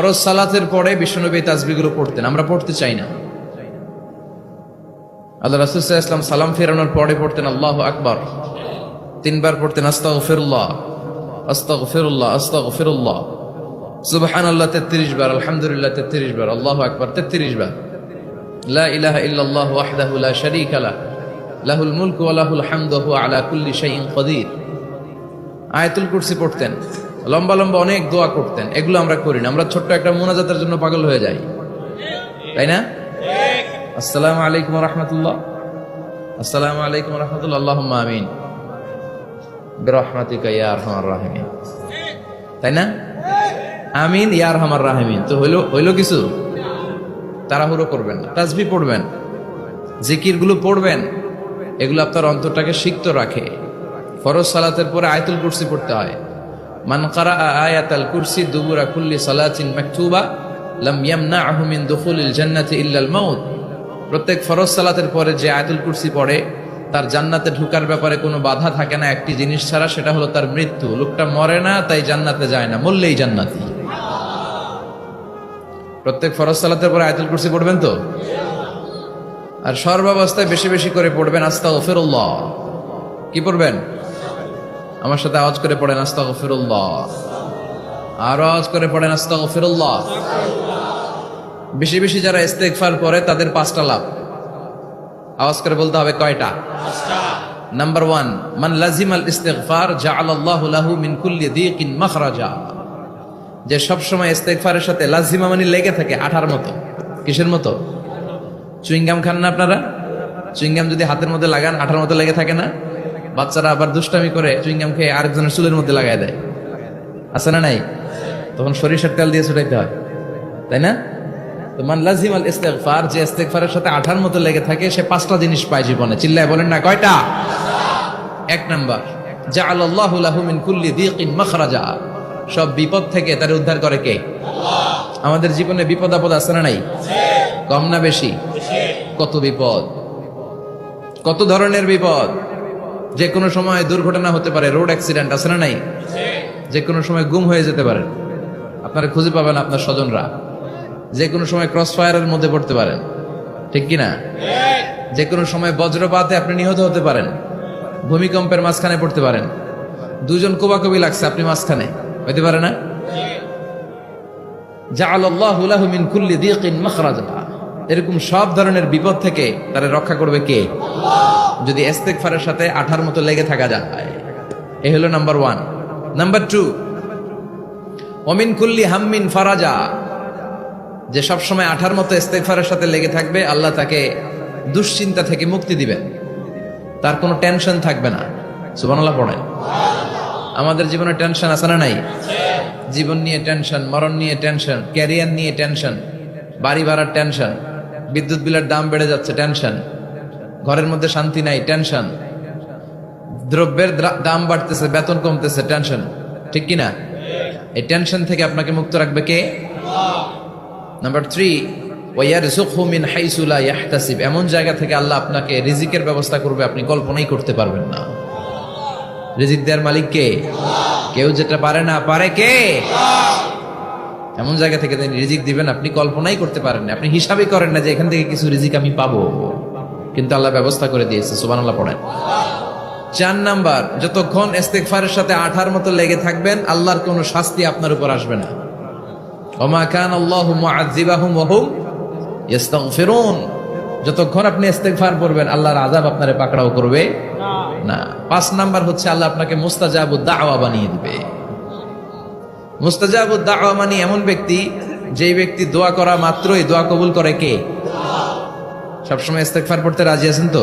ফরজ সালাতের পরে বিশ্বনবী এই তাসবিগুলো পড়তেন, আমরা পড়তে চাই না। আল্লাহ রাসুল্লাহ ইসলাম সালাম ফেরানোর পরে পড়তেন, আল্লাহ আকবর। তিনবার পড়তেন আস্তাগ ফিরুল্লাহ আস্তাগ ফিরুল্লাহ ফিরুল্লাহ আল্লাহ তেত্রিশ বার, আলহামদুলিল্লাহ, তেত্রিশ বার, আল্লাহ আকবর, তেত্রিশ বার। লা ইলাহা ইল্লাল্লাহ ওয়াহদাহু লা শারীকা লাহ লাহুল মুলকু ওয়া লাহুল হামদু আলা কুল্লি শাইইন কাদির আয়াতুল কুরসি পড়তেন। লম্বা লম্বা অনেক দোয়া করতেন, এগুলো আমরা করি না। আমরা ছোট্ট একটা মোনাজাতের জন্য পাগল হয়ে যাই। তাই না? আসসালামু আলাইকুম রহমতুল্লাহ। আসসালামু আলাইকুম রহমতুল্লাহ। আমিন। বিরহমাতিকা ইয়া আরহামার রাহিমিন। তাই না? আমিন, ইয়া আরহামার রাহিমিন। তো হইল হইল কিছু? তাড়াহুড়ো করবেন না। তাসবি পড়বেন। জিকিরগুলো পড়বেন। এগুলো আপনার অন্তরটাকে সিক্ত রাখে। ফরজ সালাতের পরে আয়াতুল কুরসি পড়তে হয়। মান কারা আয়াতাল কুরসি দুবুরা কুল্লি সালাতিন মাকতুবা লাম ইয়ামনাহু মিন দুখুলিল জান্নাতি ইল্লাল মাউত প্রত্যেক ফরজ সালাতের পরে যে আয়াতুল কুরসি পড়ে, তার জান্নাতে ঢুকার ব্যাপারে কোনো বাধা থাকে না। একটি জিনিস ছাড়া সেটা হলো তার মৃত্যু। লোকটা মরে না, তাই জান্নাতে যায় না, মরলেই জান্নাতি। প্রত্যেক ফরজ সালাতের পরে আয়াতুল কুরসি পড়বেন তো? আর সর্বাবস্থায় বেশি বেশি করে পড়বেন আস্তা গফিরুল্লাহ কি পড়বেন? আমার সাথে আওয়াজ করে পড়েন আস্তা গফিরুল্লাহ আরও আওয়াজ করে পড়েন আস্তা গফিরুল্লাহ বেশি বেশি যারা ইস্তেগফার করে, তাদের পাঁচটা লাভ। আওয়াজ করে বলতে হবে কয়টা? নাম্বার ওয়ান মান লাজিম আল ইস্তেগফার, জাআলাল্লাহু লাহু মিন কুল্লি দিকিন মাখরাজা। যে সবসময় ইস্তেগফারের সাথে লাজিমা মানে লেগে থাকে, আঠার মতো। কিসের মতো? চুইংগাম খান না আপনারা? চুইংগাম যদি হাতের মধ্যে লাগান, আঠার মতো লেগে থাকে না? বাচ্চারা আবার দুষ্টামি করে চুইংগাম খেয়ে আরেকজনের চুলের মধ্যে লাগাই দেয়। আছে না নাই? তখন সরিষার তেল দিয়ে ছুটাইতে হয়। তাই না? তো মান লাজিম আল ইস্তেগফার যে ইস্তেগফারের সাথে আঠার মতো লেগে থাকে সে পাঁচটা জিনিস পায় জীবনে। চিল্লায় বলেন না কয়টা? এক নাম্বার জাআলাল্লাহু লাহু মিন কুল্লি দিকিন মাখরাজা। সব বিপদ থেকে তার উদ্ধার করে কে? আমাদের জীবনে বিপদ আপদ আছে না নাই? কম না বেশি। কত বিপদ? কত ধরনের বিপদ? যে কোনো সময় দুর্ঘটনা হতে পারে রোড অ্যাক্সিডেন্ট আছে না নাই? যে কোনো সময় গুম হয়ে যেতে পারেন আপনারা খুঁজে পাবেন আপনার স্বজনরা। যে কোনো সময় ক্রস ফায়ারের মধ্যে পড়তে পারেন। ঠিক কি না যে কোনো সময় বজ্রপাতে আপনি নিহত হতে পারেন। ভূমিকম্পের মাঝখানে পড়তে পারেন। দুজন কোবাকবি লাগছে আপনি মাঝখানে। হইতে পারে না? মিন কুল্লি মাখরাজা। এরকম সব ধরনের বিপদ থেকে তারা রক্ষা করবে কে? যদি ইস্তেগফারের সাথে আঠার মতো লেগে থাকা যায়। এ হলো নাম্বার ওয়ান নাম্বার টু অমিন কুল্লি হাম্মিন ফারাজা। যে সব সময় আঠার মতো ইস্তেগফারের সাথে লেগে থাকবে, আল্লাহ তাকে দুশ্চিন্তা থেকে মুক্তি দিবেন তার কোনো টেনশন থাকবে না। সুবহানাল্লাহ পড়েন। আমাদের জীবনে টেনশন আছে না নাই? জীবন নিয়ে টেনশন, মরণ নিয়ে টেনশন, ক্যারিয়ার নিয়ে টেনশন, বাড়ি ভাড়ার টেনশন, বিদ্যুৎ বিলের দাম বেড়ে যাচ্ছে, টেনশন। ঘরের মধ্যে শান্তি নাই টেনশন দ্রব্যের দ্রা- দাম বাড়তেছে, বেতন কমতেছে টেনশন ঠিক কি না এই টেনশন থেকে আপনাকে মুক্ত রাখবে কে? নাম্বার থ্রি ওয়ার মিন হাইসুলা ইয়াহতাসিব এমন জায়গা থেকে আল্লাহ আপনাকে রিজিকের ব্যবস্থা করবে, আপনি কল্পনাই করতে পারবেন না। রিজিক দেওয়ার মালিক কে? কেউ যেটা পারে না, পারে কে? এমন জায়গা থেকে তিনি রিজিক দিবেন, আপনি কল্পনাই করতে পারেন আপনি হিসাবই করেন না যে এখান থেকে কিছু রিজিক আমি পাবো। কিন্তু আল্লাহ ব্যবস্থা করে দিয়েছে, সুবহানাল্লাহ পড়েন। চার নাম্বার, যতক্ষণ ইস্তেগফারের সাথে আঠার মতো লেগে থাকবেন, আল্লাহর কোনো শাস্তি আপনার উপর আসবে না। আল্লাহু ইস্তাগফিরুন। যতক্ষণ আপনি ইস্তেগফার করবেন আল্লাহর আযাব আপনারে পাকড়াও করবে না। পাঁচ নাম্বার হচ্ছে আল্লাহ আপনাকে মুস্তাজাবুদ দাওয়া বানিয়ে দিবে। মুস্তাজাবুদ দাওয়া মানে এমন ব্যক্তি, যেই ব্যক্তি দোয়া করা মাত্রই দোয়া কবুল করে কে? সবসময় ইস্তেকফার পড়তে রাজি আছেন তো?